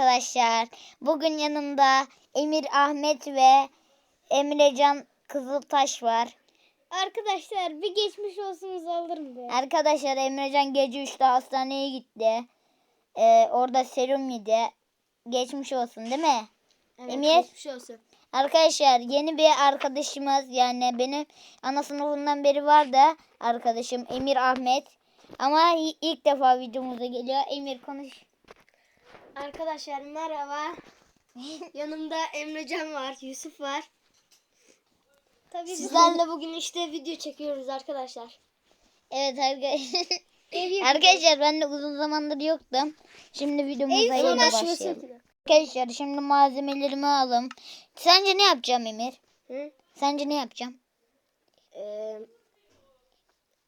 Arkadaşlar bugün yanımda Emir Ahmet ve Emrecan Kızıltaş var. Arkadaşlar bir geçmiş olsunuz alırım be. Arkadaşlar Emrecan gece 3'te hastaneye gitti. Ee, orada serum yedi. Geçmiş olsun değil mi? Emir? Geçmiş olsun. Arkadaşlar yeni bir arkadaşımız yani benim ana sınıfından beri var da arkadaşım Emir Ahmet. Ama ilk defa videomuza geliyor. Emir konuş. Arkadaşlar merhaba. Yanımda Emrecan var, Yusuf var. Tabii Sizlerle bugün işte video çekiyoruz arkadaşlar. Evet arkadaşlar. Arkadaşlar ben de uzun zamandır yoktum. Şimdi videomuza yeni başlayalım. Arkadaşlar şimdi malzemelerimi alalım. Sence ne yapacağım Emir? Hı? Sence ne yapacağım? Ee,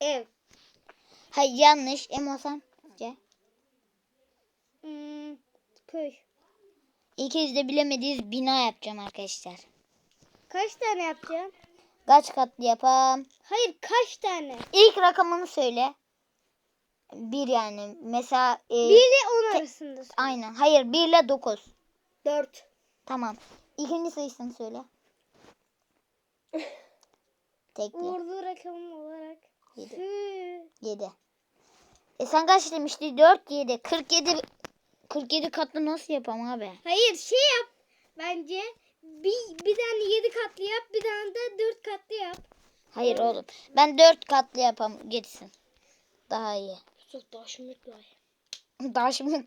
ev. Hayır yanlış. Emo sen? Ce. Hmm, köy. İkimiz de bilemediğiz bina yapacağım arkadaşlar. Kaç tane yapacağım? Kaç katlı yapam? Hayır kaç tane? İlk rakamını söyle. Bir yani. Mesela e, 1 ile 10 arasında. aynen. Hayır 1 ile 9. 4. Tamam. İkinci sayısını söyle. Tekli. Vurduğu rakam olarak. Yedi. 7. E sen kaç demiştin? 4 7. 47 47 katlı nasıl yapam abi? Hayır şey yap. Bence bir, bir tane 7 katlı yap bir tane de 4 katlı yap. Hayır oğlum. Ben 4 katlı yapam geçsin. Daha iyi. Şımırtlı. Daha şimdi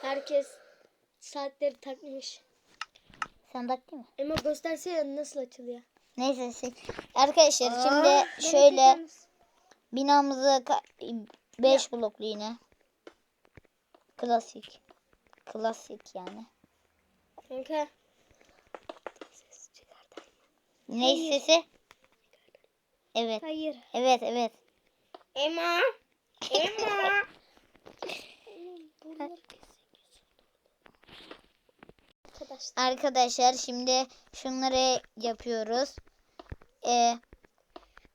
Herkes saatleri takmış. sen tak değil mi? Ama göstersene nasıl açılıyor. Neyse şey- arkadaşlar Aa, şimdi şöyle binamızı 5 bloklu yine. Klasik. Klasik yani. Kanka. Ne Hayır. sesi? Evet. Hayır. Evet evet. Emma. Emma. Arkadaşlar. Arkadaşlar şimdi şunları yapıyoruz. Ee,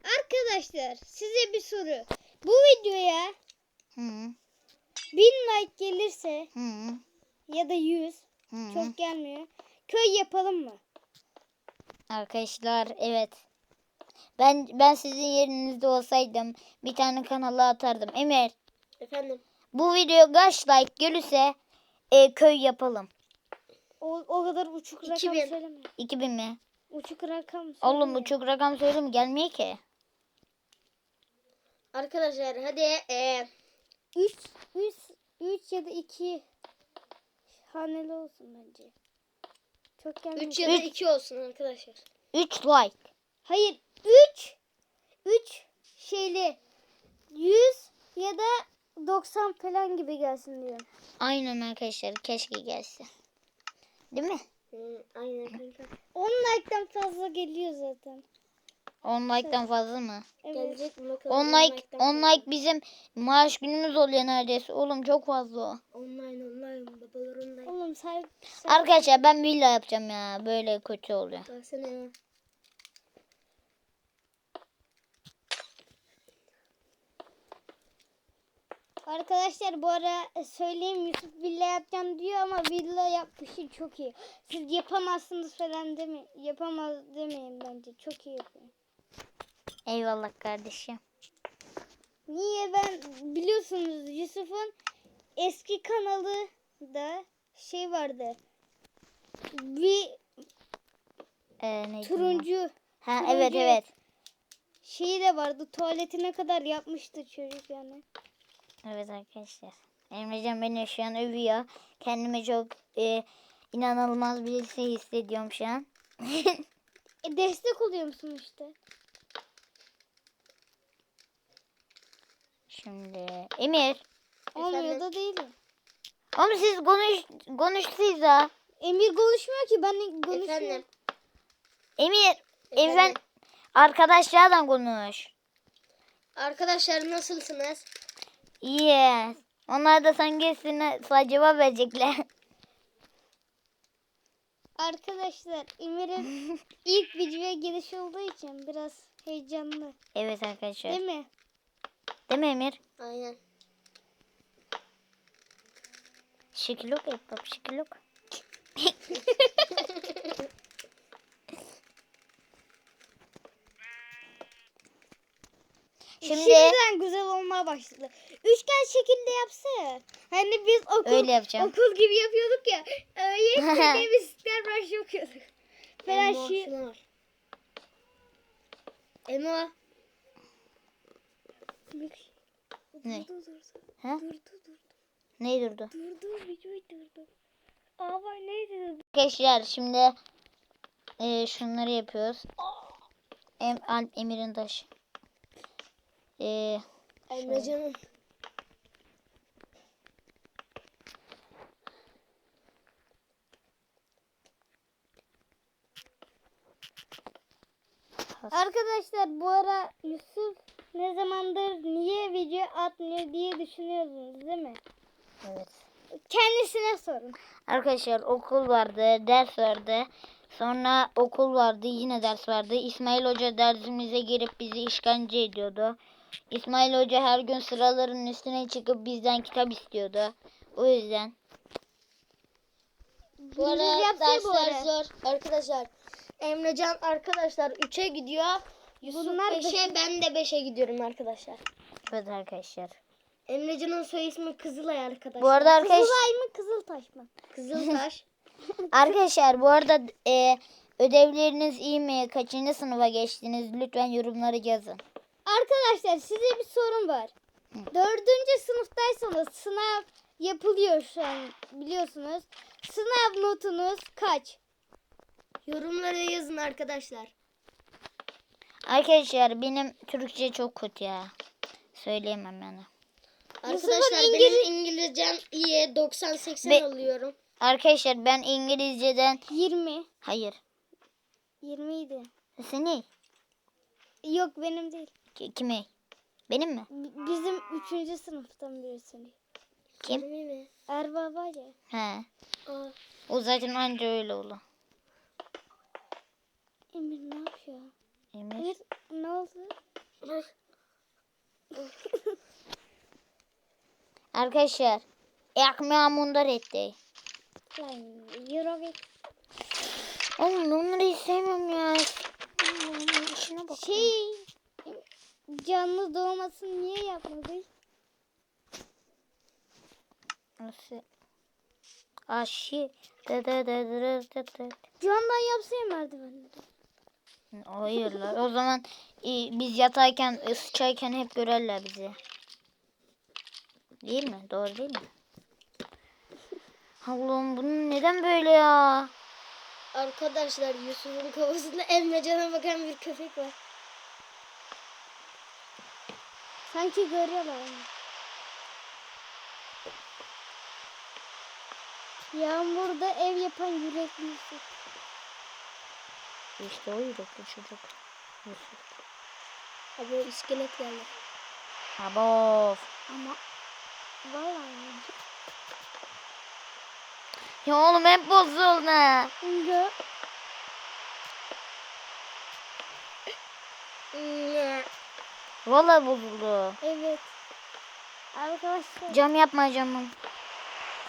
Arkadaşlar size bir soru. Bu videoya hı, 1000 like gelirse hı, ya da 100 hı. çok gelmiyor. Köy yapalım mı? Arkadaşlar evet. Ben ben sizin yerinizde olsaydım bir tane kanala atardım. Emir Efendim. bu video kaç like gelirse e, köy yapalım. O, o kadar uçuk rakam 2000. söyleme. 2000 mi? Uçuk rakam söyleme. Oğlum uçuk rakam söyleyeyim gelmiyor ki. Arkadaşlar hadi e, 3 3 3 ya da 2 haneli olsun bence. Çok gelmiyor. 3 ya da 2 olsun arkadaşlar. 3 like. Hayır 3 3 şeyli 100 ya da 90 falan gibi gelsin diyorum. Aynen arkadaşlar keşke gelse. Değil mi? Hı, aynen kanka. 10 like'tan fazla geliyor zaten. 10 like'tan fazla mı? Gelecek mi bakalım. 10 like 10 like bizim maaş günümüz oluyor neredeyse. Oğlum çok fazla o. Online online babalar online. Oğlum sahip, sahip Arkadaşlar ben villa yapacağım ya. Böyle kötü oluyor. Baksana ya. Arkadaşlar bu ara söyleyeyim Yusuf villa yapacağım diyor ama villa yapmışı çok iyi. Siz yapamazsınız falan deme yapamaz demeyin bence. Çok iyi yapıyor. Eyvallah kardeşim. Niye ben biliyorsunuz Yusuf'un eski kanalı da şey vardı. Bir Ee, neydi turuncu Ha turuncu evet evet. şeyi de vardı. Tuvaletine kadar yapmıştı çocuk yani. Evet arkadaşlar. Emrecan beni şu an övüyor. Kendime çok e, inanılmaz bir şey hissediyorum şu an. E destek oluyor musun işte? Şimdi Emir. Olmuyor da değil mi? Oğlum siz konuş konuştunuz ha. Emir konuşmuyor ki ben konuşuyorum. Efendim. Emir. Efendim. Arkadaşlardan konuş. Arkadaşlar nasılsınız? İyi. Onlar da sen gelsin cevap verecekler. Arkadaşlar Emir'in ilk videoya giriş olduğu için biraz heyecanlı. evet arkadaşlar. Değil mi? Değil mi Emir? Aynen. Şekilok yap bak şekilok. Şimdi Şimdiden güzel olmaya başladı. Üçgen şekilde yapsa ya. Hani biz okul, Öyle yapacağım. okul gibi yapıyorduk ya. Öyle biz ister baş yapıyorduk. Falan şey. Emo. Ne? Dur dur Ha? dur dur dur Ne durdu? dur dur videoyu durdur. Aa neydi? Arkadaşlar şimdi e, şunları yapıyoruz. Em, Alp Emir'in taşı. E, Emrecan'ın. Arkadaşlar bu ara Yusuf ne zamandır niye video atmıyor diye düşünüyordunuz değil mi? evet. Kendisine sorun. Arkadaşlar okul vardı, ders vardı. Sonra okul vardı, yine ders vardı. İsmail Hoca dersimize girip bizi işkence ediyordu. İsmail Hoca her gün sıraların üstüne çıkıp bizden kitap istiyordu. O yüzden Bu ara yapsaydı bu dersler ara. zor. Arkadaşlar Emrecan arkadaşlar 3'e gidiyor. Yusuf Bunlar 5'e ben de 5'e gidiyorum arkadaşlar. evet arkadaşlar. Emrecan'ın soy ismi Kızılay arkadaşlar. Bu arada arkadaş, Kızılay mı Kızıltaş mı? Kızıltaş. arkadaşlar bu arada e, ödevleriniz iyi mi? Kaçıncı sınıfa geçtiniz? Lütfen yorumlara yazın. Arkadaşlar size bir sorum var. Dördüncü sınıftaysanız sınav yapılıyor şu an biliyorsunuz. Sınav notunuz kaç? Yorumlara yazın arkadaşlar. Arkadaşlar benim Türkçe çok kötü ya. Söyleyemem yani. Arkadaşlar İngiliz- benim İngilizcem iyi 90-80 Be- alıyorum. Arkadaşlar ben İngilizceden 20. hayır. 20 idi. Seni Yok benim değil. Ki- kime? Benim mi? B- Bizim üçüncü sınıftan birisini. Kim? Yirmi mi? Erba var ya. He. O zaten anca öyle olur. Emir ne yapıyor? Emir. Ne oldu? Arkadaşlar. Ekmeği mundar etti. Lan Eurovik. Oğlum hiç sevmiyorum ya. İşine bak. Şey canlı doğmasını niye yapmadık? Nasıl? Aşı. Da da da da da da. Candan yapsayım merdivenleri. Hayırlar. O zaman e, biz yatarken, e, sıçarken hep görürler bizi. Değil mi? Doğru değil mi? Allah'ım bunun neden böyle ya? Arkadaşlar Yusuf'un kafasında Emrecan'a bakan bir köpek var. Sanki görüyorlar onu. Yağmurda ev yapan yürekli Yusuf. İşte o yürekli çocuk. Yusuf. Abi o iskelet geldi. Abof. Ama vallahi Ya oğlum hep bozuldu. Inga Vallahi bozuldu. evet. Arkadaşlar Cam yapma camım.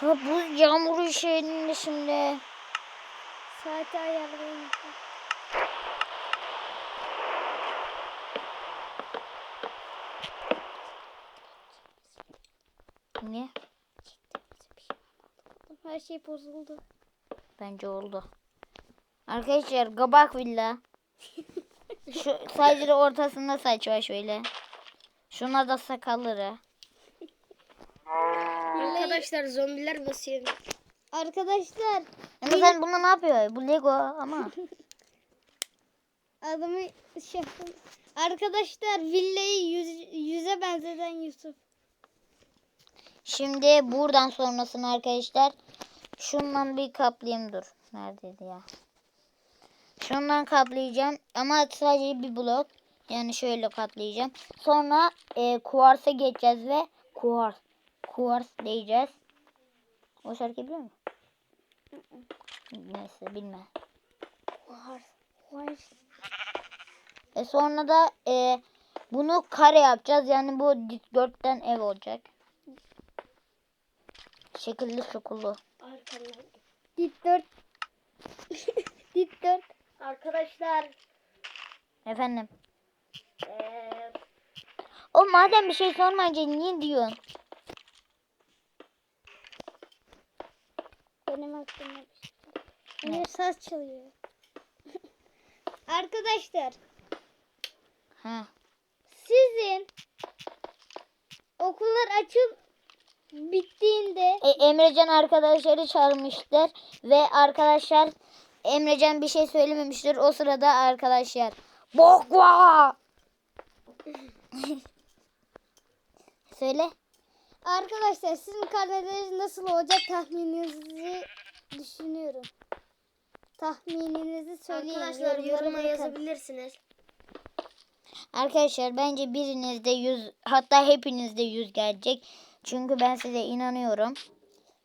Ha bu yağmuru şeyinde şimdi. saati ayarlayın. Ne? Her şey bozuldu. Bence oldu. Arkadaşlar kabak villa. Şu sadece ortasında saç var şöyle. Şuna da sakalları. Arkadaşlar zombiler basıyor. Arkadaşlar Ama sen bunu ne yapıyor? Bu Lego ama. adımı şey yapın. Arkadaşlar villayı yüz, yüze benzeten Yusuf. Şimdi buradan sonrasını arkadaşlar şundan bir kaplayayım dur. Neredeydi ya? Şundan kaplayacağım ama sadece bir blok. Yani şöyle katlayacağım. Sonra e, kuarsa geçeceğiz ve kuars. Kuars diyeceğiz. O şarkıyı biliyor musun? Neyse bilme. Var. Var. E sonra da e, bunu kare yapacağız. Yani bu dikdörtgen ev olacak. Şekilli sokulu. Arkamdan. Dit 4. Dit 4. Arkadaşlar. Efendim. Eee O madem bir şey sormayınca niye diyorsun? Benim aklımda bir şey. Benim saz çalıyor. Arkadaşlar Ha. sizin okullar açıp bittiğinde E, Emrecan arkadaşları çağırmışlar ve arkadaşlar Emrecan bir şey söylememiştir. O sırada arkadaşlar bokva Söyle. arkadaşlar sizin karneleriniz nasıl olacak tahmininizi düşünüyorum. Tahmininizi söyleyin. arkadaşlar yoruma yazabilirsiniz. Arkadaşlar bence birinizde 100 hatta hepinizde 100 gelecek. Çünkü ben size inanıyorum.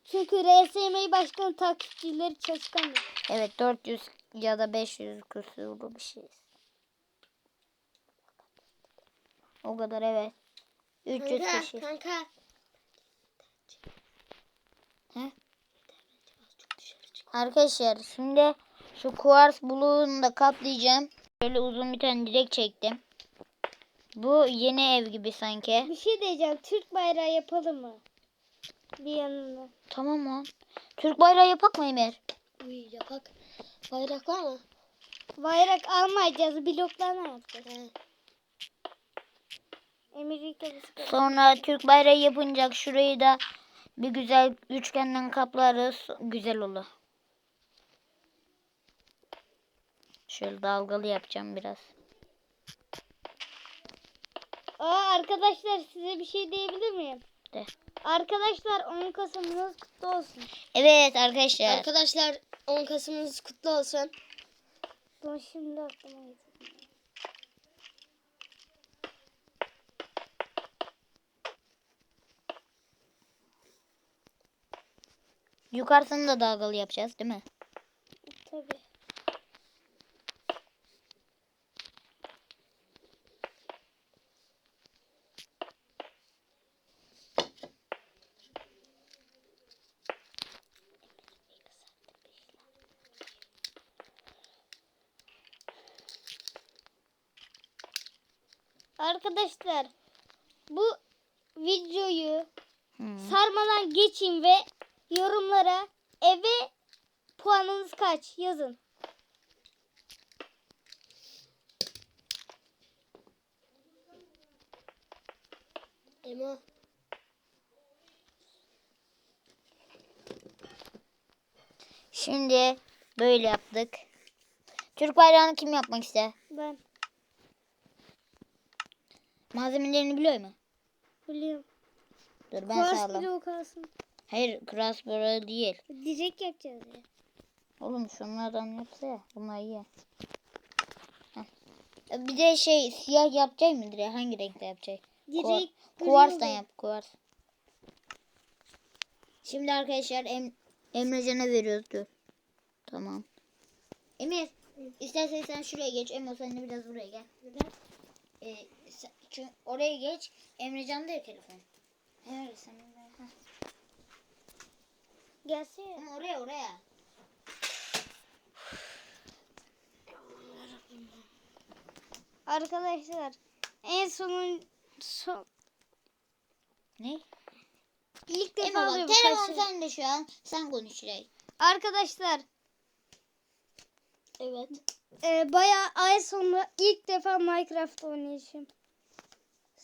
Çünkü RSM başkan takipçileri çalışkan. Evet 400 ya da 500 küsurlu bir şey. O kadar evet. 300 Kanka, kişi. kanka. He? Arkadaşlar şimdi şu kuvars buluğunu da kaplayacağım. Böyle uzun bir tane direk çektim. Bu yeni ev gibi sanki. Bir şey diyeceğim. Türk bayrağı yapalım mı? Bir yanına. Tamam lan. Türk bayrağı yapak mı Emir? Uy yapak. Bayrak var mı? Bayrak almayacağız. Bloklarla yapacağız. Bisiklet. Sonra Türk bayrağı yapınca şurayı da bir güzel üçgenden kaplarız. Güzel olur. Şöyle dalgalı yapacağım biraz. Aa arkadaşlar size bir şey diyebilir miyim? De. Arkadaşlar 10 Kasım'ınız kutlu olsun. Evet arkadaşlar. Arkadaşlar 10 Kasım'ınız kutlu olsun. Dur şimdi aklıma getirdim. Yukarısını da dalgalı yapacağız değil mi? Tabii. Arkadaşlar bu videoyu Hmm. sarmadan geçin ve yorumlara eve puanınız kaç yazın. Emo. Şimdi böyle yaptık. Türk bayrağını kim yapmak ister? Ben Malzemelerini biliyor mu? biliyorum. Dur ben Kuvars sağlam. bloğu kalsın. Hayır crossbar değil. Direkt yapacağız ya. Oğlum şunlardan yapsa ya. Bunlar iyi. Heh. Bir de şey siyah yapacak mı direkt? Hangi renkte yapacak? Direkt gri Kuvarstan yap kuvars. Şimdi arkadaşlar em Emrecan'a veriyoruz dur. Tamam. Emir istersen sen şuraya geç. Emo sen de biraz buraya gel. Neden? Ee, çünkü oraya geç. Emrecan da ya telefon. Evet sen. Gelsene. Ama oraya oraya. Arkadaşlar en sonun son Ne? ilk defa Emo bak telefon sende şu an. Sen konuş. Arkadaşlar Evet. e, bayağı ay sonu ilk defa Minecraft oynayışım.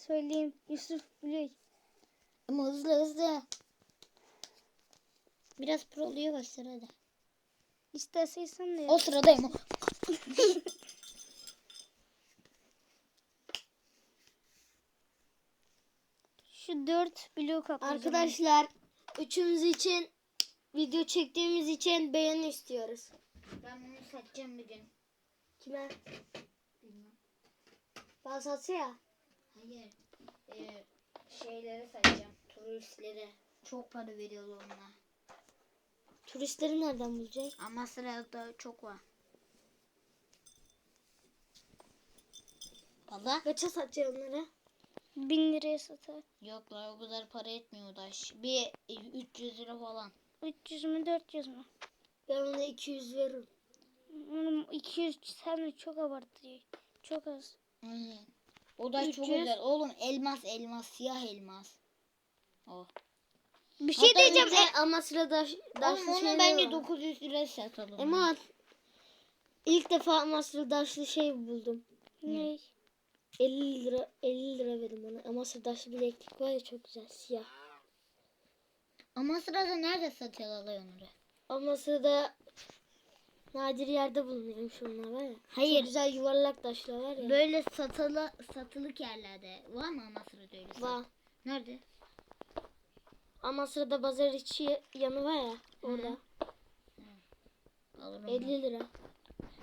Söyleyeyim Yusuf biliyor. Ama hızlı hızlı. Biraz proluyor bak sırada. İstersen de O sıradayım. Şu dört bloğu kaplayacağım. Arkadaşlar üçümüz için video çektiğimiz için beğeni istiyoruz. Ben bunu satacağım bir gün. Kime? Bana satsa ya. Hayır. Ee, şeyleri satacağım. Turistlere. Çok para veriyorlar ona. Turistleri nereden bulacak? Ama sırada çok var. Valla Kaça satacak onları? Bin liraya satar. Yok la o kadar para etmiyor taş. Bir e, 300 lira falan. 300 mü 400 mü? Ben ona 200 veririm. Oğlum 200 sen de çok abartıyor. Çok az. Aynen. O da çok 300. güzel. Oğlum elmas elmas siyah elmas. O. Bir şey Hatta diyeceğim. Bir de Amasra daş, Oğlum onu bence var. 900 lira satalım. Eman. İlk defa Amasra daşlı şey buldum. Ne? 50 lira 50 lira verdim ona. Amasra daşlı bileklik var ya çok güzel siyah. Ama sırada nerede satıyorlar la onları? Amasra'da nadir yerde bulunuyormuş onlar var ya. Hayır. Çok güzel yuvarlak taşlar var ya. Böyle satılı satılık yerlerde var mı Amasra'da öyle? sat- Var. Nerede? Amasra'da bazar içi yanı var ya orada. Alırım ben. 50 lira.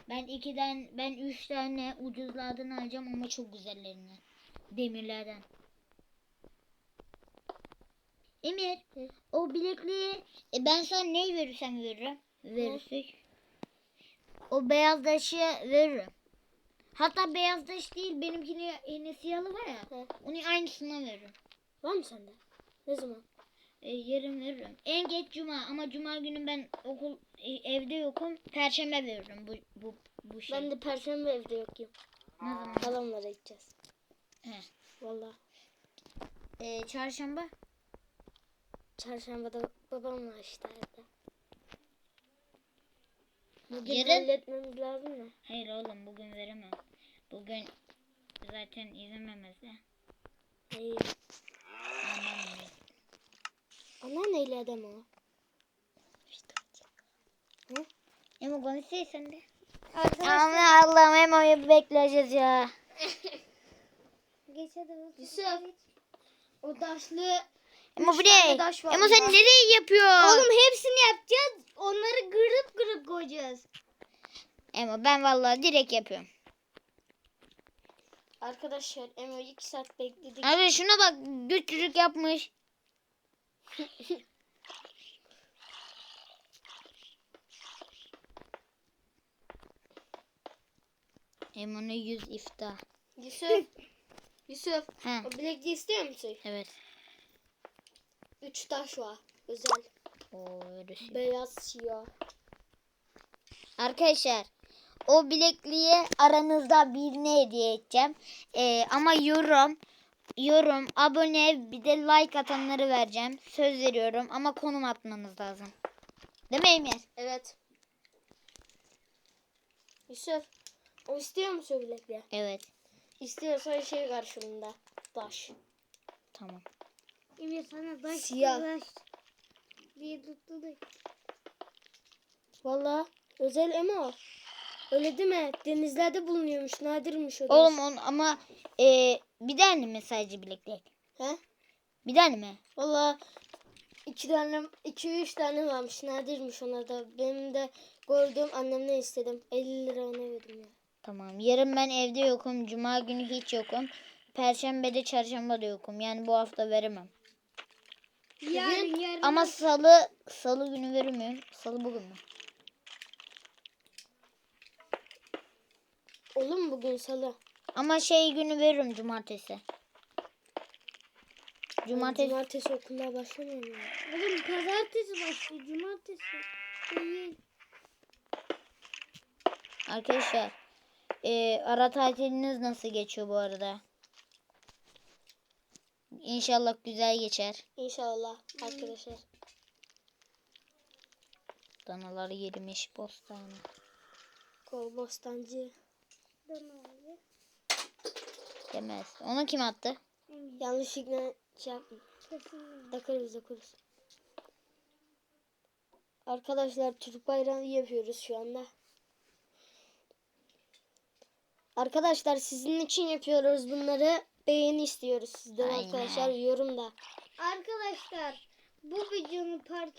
Ben ikiden ben üç tane ucuzlardan alacağım ama çok güzellerinden. Demirlerden. Emir o bilekliği e, ben sana ne verirsem veririm. Verirsek. O beyaz taşı veririm. Hatta beyaz taş değil benimkini yine siyahı var ya. He. Onun aynısından veririm. Var mı sende? Ne zaman? E, yarın veririm. En geç cuma ama cuma günü ben okul e, evde yokum. Perşembe veririm bu bu bu şey. Ben de perşembe evde yokum. Ne zaman? Halamlara gideceğiz. He. Valla. E, çarşamba. Çarşamba da babam var işte. Bugün Yarın- halletmemiz lazım da. Hayır oğlum bugün veremem. Bugün zaten izlememez de. Hayır. Anlamıyorum. Anneanneyle adam o. Emo konuşsana sen de. Aman Allah'ım Emo'yu bekleyeceğiz ya. geç hadi. Yusuf. O taşlı Emo bu Üç tane ne? taş var Emo sen nereye yapıyorsun? Oğlum hepsini yapacağız. Onları gırıp gırıp koyacağız. Emo ben vallahi direkt yapıyorum. Arkadaşlar Emo 2 saat bekledik. Abi şuna bak küçücük yapmış. Emo'nun yüz ifta. Yusuf. Yusuf. He O bilekliği istiyor musun? evet. 3 taş var. Özel. Oo, öyle Beyaz siyah. Arkadaşlar o bilekliği aranızda birine hediye edeceğim. Ee, ama yorum, yorum, abone bir de like atanları vereceğim. Söz veriyorum ama konum atmanız lazım. Değil mi Emir? Evet. Yusuf. O istiyor musun bilekliği? Evet. İstiyorsa şey karşılığında. Taş. Tamam. Emir sana daş Siyah. daş diye tuttu da. Valla özel Emo. Öyle değil mi? Denizlerde bulunuyormuş. Nadirmiş o. Oğlum on, ama e, bir tane mi sadece bileklik? He? Bir tane mi? Valla iki tane, iki üç tane varmış. Nadirmiş onlar da. Benim de gördüğüm annemden istedim. 50 lira ona verdim ya. Tamam. Yarın ben evde yokum. Cuma günü hiç yokum. Perşembe de çarşamba da yokum. Yani bu hafta veremem. Yarın yarın. Ama salı salı günü veremiyorum. Salı bugün mü? Olur mu bugün salı? Ama şey günü veririm cumartesi. Cumartesi. Cumartesi okullar başlamıyor mu? Oğlum pazartesi başlıyor. Cumartesi. Değil. Arkadaşlar e, ara tatiliniz nasıl geçiyor bu arada? İnşallah güzel geçer. İnşallah arkadaşlar. Danalar yerimiş bostanı. Kol bostancı. Abi. Demez. Onu kim attı? Yanlışlıkla şey yapma. Kesin. Takarız takarız. Arkadaşlar Türk bayrağı yapıyoruz şu anda. Arkadaşlar sizin için yapıyoruz bunları. Beğeni istiyoruz sizden Aynen. arkadaşlar. Yorumda. Arkadaşlar bu videonun park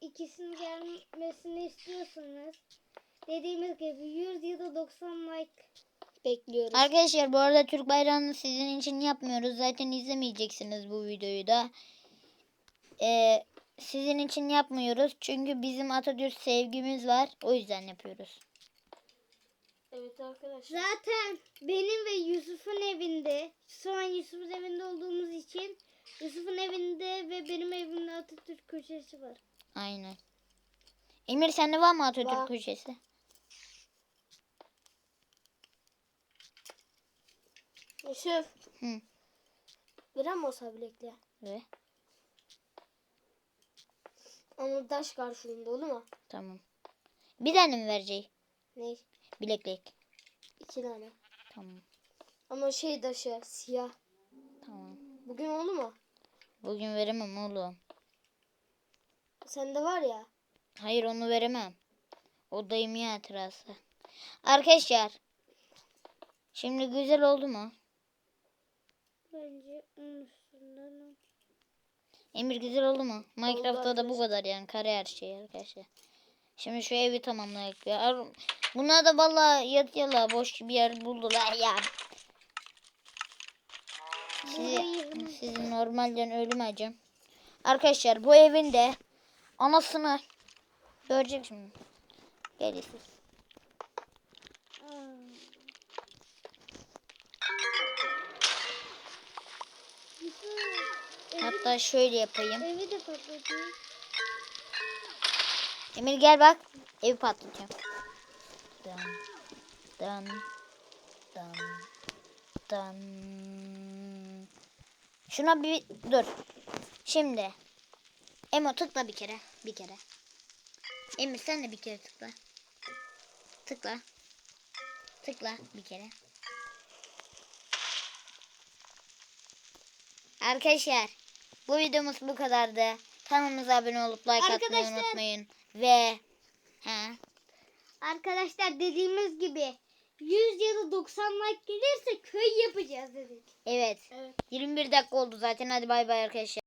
ikisinin gelmesini istiyorsanız dediğimiz gibi 100 ya da 90 like Bekliyoruz. Arkadaşlar bu arada Türk bayrağını sizin için yapmıyoruz. Zaten izlemeyeceksiniz bu videoyu da. Ee, sizin için yapmıyoruz. Çünkü bizim Atatürk sevgimiz var. O yüzden yapıyoruz. Evet arkadaşlar. Zaten benim ve Yusuf'un evinde şu an Yusuf'un evinde olduğumuz için Yusuf'un evinde ve benim evimde Atatürk köşesi var. Aynen. Emir sende var mı Atatürk Var. köşesi? Yusuf. Hı. Veren mi olsa bilekle? Ve Ama taş karşılığında olur mu? tamam. Bir tane mi verecek? Ne? Bileklik. İki tane. Tamam. Ama şey taşı siyah. Tamam. Bugün oldu mu? Bugün veremem oğlum. Sende var ya. Hayır onu veremem. O dayımın hatırası. Arkadaşlar. Şimdi güzel oldu mu? Bence onun üstünden. Emir güzel oldu mu? Minecraft'ta da bu kadar yani kare her şey arkadaşlar. Şimdi şu evi tamamlayak ya. Ar- Bunlar da vallahi yatıyorlar boş bir yer buldular ya. Sizi, sizi normalden ölüm acım. Arkadaşlar bu evin de anasını görecek şimdi. Gel Yusuf. Aa. Yusuf, evi, Hatta şöyle yapayım. evi de patlatıyor. Emir gel bak. Evi patlatacağım. Dan. Dan. Dan. Dan. Şuna bir dur. Şimdi. Emo tıkla bir kere. Bir kere. Emir sen de bir kere tıkla. Tıkla. Tıkla bir kere. Arkadaşlar bu videomuz bu kadardı. Kanalımıza abone olup like atmayı Arkadaşlar- unutmayın. Ve he, Arkadaşlar dediğimiz gibi 100 ya da 90 like gelirse köy yapacağız dedik. evet Evet. 21 dakika oldu zaten. Hadi bay bay arkadaşlar.